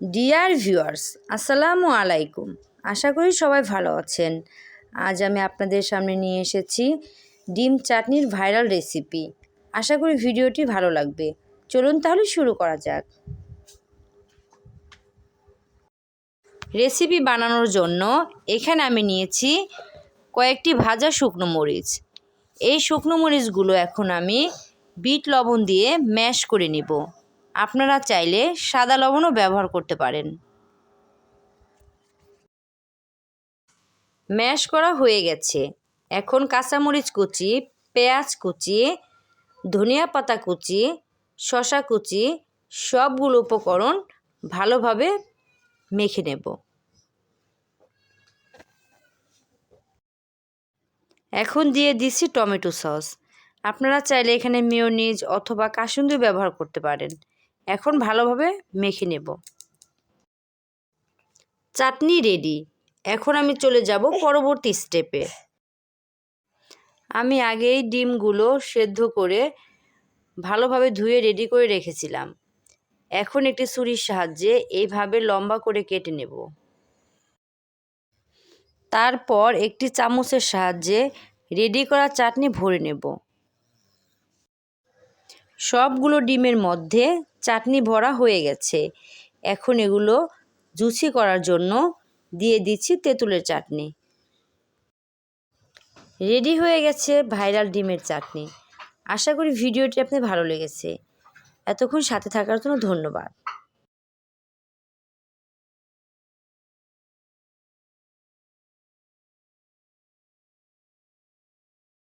Dear viewers আসসালামু আলাইকুম। আশা করি সবাই ভালো আছেন। আজ আমি আপনাদের সামনে নিয়ে এসেছি ডিম চাটনির ভাইরাল রেসিপি আশা করি ভিডিওটি ভালো লাগবে। চলুন তাহলে শুরু করা যাক। রেসিপি বানানোর জন্য এখানে আমি নিয়েছি কয়েকটি ভাজা শুকনো মরিচ। এই শুকনো মরিচগুলো এখন আমি বিট লবণ দিয়ে ম্যাশ করে নিব। আপনারা চাইলে সাদা লবণও ব্যবহার করতে পারেন। ম্যাশ করা হয়ে গেছে। এখন কাঁচামরিচ কুচি, পেঁয়াজ কুচি, ধনিয়া পাতা কুচি শশা কুচি, সবগুলো উপকরণ ভালোভাবে মেখে নেব। এখন দিয়ে দিচ্ছি টমেটো সস। আপনারা চাইলে এখানে মিওনিজ অথবা কাসুন্দি ব্যবহার করতে পারেন। এখন ভালোভাবে মেখে নেব। চাটনি রেডি এখন আমি চলে যাব পরবর্তী স্টেপে আমি আগেই ডিমগুলো সেদ্ধ করে ভালোভাবে ধুয়ে রেডি করে রেখেছিলাম। এখন একটি ছুরির সাহায্যে এইভাবে লম্বা করে কেটে নেব। তারপর একটি চামচের সাহায্যে রেডি করা চাটনি ভরে নেব। সবগুলো ডিমের মধ্যে চাটনি ভরা হয়ে গেছে। এখন এগুলো জুচি করার জন্য দিয়ে দিচ্ছি তেঁতুলের চাটনি। রেডি হয়ে গেছে ভাইরাল ডিমের চাটনি। আশা করি ভিডিওটি আপনি ভালো লেগেছে। এতক্ষণ সাথে থাকার জন্য ধন্যবাদ।